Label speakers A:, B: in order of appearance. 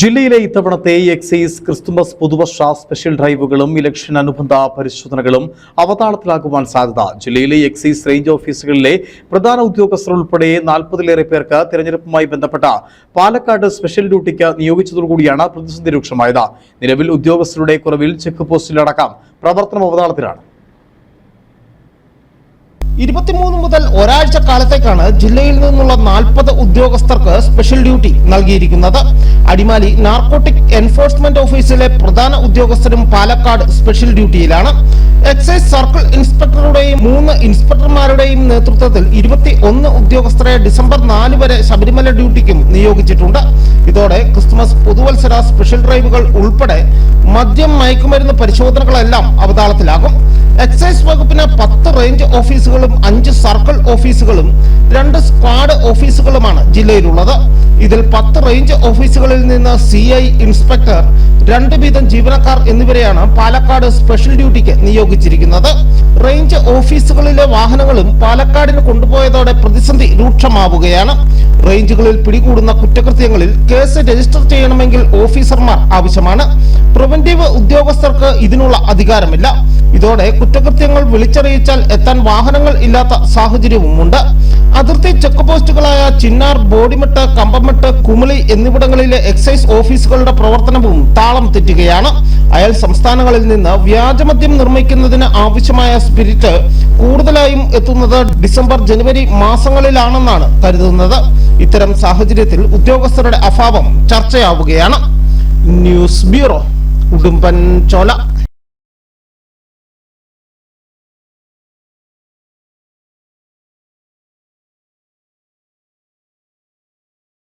A: ജില്ലയിലെ ഇത്തവണത്തെ excise Christmas പുതുവർഷ സ്പെഷ്യൽ ഡ്രൈവുകളും ഇലക്ഷൻ അനുബന്ധ പരിശോധനകളും അവതാളത്തിലാകുവാൻ സാധ്യത. ജില്ലയിലെ എക്സൈസ് റേഞ്ച് ഓഫീസുകളിലെ പ്രധാന ഉദ്യോഗസ്ഥർ ഉൾപ്പെടെ നാൽപ്പതിലേറെ പേർക്ക് തെരഞ്ഞെടുപ്പുമായി ബന്ധപ്പെട്ട പാലക്കാട് സ്പെഷ്യൽ ഡ്യൂട്ടിക്ക് നിയോഗിച്ചതോടുകൂടിയാണ് പ്രതിസന്ധി രൂക്ഷമായത്. നിലവിൽ ഉദ്യോഗസ്ഥരുടെ കുറവിൽ ചെക്ക് പോസ്റ്റിലടക്കം പ്രവർത്തനം അവതാളത്തിലാണ്.
B: ഇരുപത്തിമൂന്ന് മുതൽ ഒരാഴ്ച കാലത്തേക്കാണ് ജില്ലയിൽ നിന്നുള്ള നാൽപ്പത് ഉദ്യോഗസ്ഥർക്ക് സ്പെഷ്യൽ ഡ്യൂട്ടി നൽകിയിരിക്കുന്നത്. അടിമാലി നാർക്കോട്ടിക് എൻഫോഴ്സ്മെന്റ് ഓഫീസിലെ പ്രധാന ഉദ്യോഗസ്ഥരും പാലക്കാട് സ്പെഷ്യൽ ഡ്യൂട്ടിയിലാണ് എക്സൈസ് സർക്കിൾ ഇൻസ്പെക്ടറുടെയും മൂന്ന് ഇൻസ്പെക്ടർമാരുടെയും നേതൃത്വത്തിൽ ഇരുപത്തി ഒന്ന് ഉദ്യോഗസ്ഥരെ ഡിസംബർ നാല് വരെ ശബരിമല ഡ്യൂട്ടിക്കും നിയോഗിച്ചിട്ടുണ്ട്. ഇതോടെ ക്രിസ്മസ് പുതുവത്സര സ്പെഷ്യൽ ഡ്രൈവുകൾ ഉൾപ്പെടെ മദ്യം മയക്കുമരുന്ന് പരിശോധനകളെല്ലാം അവതാളത്തിലാകും. എക്സൈസ് വകുപ്പിന് പത്ത് റേഞ്ച് ഓഫീസുകളും അഞ്ച് സർക്കിൾ ഓഫീസുകളും രണ്ട് സ്ക്വാഡ് ഓഫീസുകളുമാണ് ജില്ലയിലുള്ളത്. ഇതിൽ പത്ത് റേഞ്ച് ഓഫീസുകളിൽ നിന്ന് സി ഐ ഇൻസ്പെക്ടർ രണ്ട് വീതം ജീവനക്കാർ എന്നിവരെയാണ് പാലക്കാട് സ്പെഷ്യൽ ഡ്യൂട്ടിക്ക് നിയോഗിച്ചിരിക്കുന്നത്. റേഞ്ച് ഓഫീസുകളിലെ വാഹനങ്ങളും പാലക്കാടിന് കൊണ്ടുപോയതോടെ പ്രതിസന്ധി രൂക്ഷമാവുകയാണ്. റേഞ്ചുകളിൽ പിടികൂടുന്ന കുറ്റകൃത്യങ്ങളിൽ കേസ് രജിസ്റ്റർ ചെയ്യണമെങ്കിൽ ഓഫീസർമാർ ആവശ്യമാണ്. പ്രിവന്റീവ് ഉദ്യോഗസ്ഥർക്ക് ഇതിനുള്ള അധികാരമില്ല. ഇതോടെ കുറ്റകൃത്യങ്ങൾ വിളിച്ചറിയിച്ചാൽ എത്താൻ വാഹനങ്ങൾ ഇല്ലാത്ത സാഹചര്യവുമുണ്ട്. അതിർത്തി ചെക്ക് പോസ്റ്റുകളായ ചിന്നാർ ബോഡിമെട്ട് കമ്പമെട്ട് കുമളി എന്നിവിടങ്ങളിലെ എക്സൈസ് ഓഫീസുകളുടെ പ്രവർത്തനവും താളം തെറ്റുകയാണ്. അയൽ സംസ്ഥാനങ്ങളിൽ നിന്ന് വ്യാജമദ്യം നിർമ്മിക്കുന്നതിന് ആവശ്യമായ സ്പിരിറ്റ് കൂടുതലായും എത്തുന്നത് ഡിസംബർ ജനുവരി മാസങ്ങളിലാണെന്നാണ് കരുതുന്നത്. ഇത്തരം സാഹചര്യത്തിൽ ഉദ്യോഗസ്ഥരുടെ അഭാവം ചർച്ചയാവുകയാണ്. ന്യൂസ് ബ്യൂറോ ഉടുമ്പൻ ചോല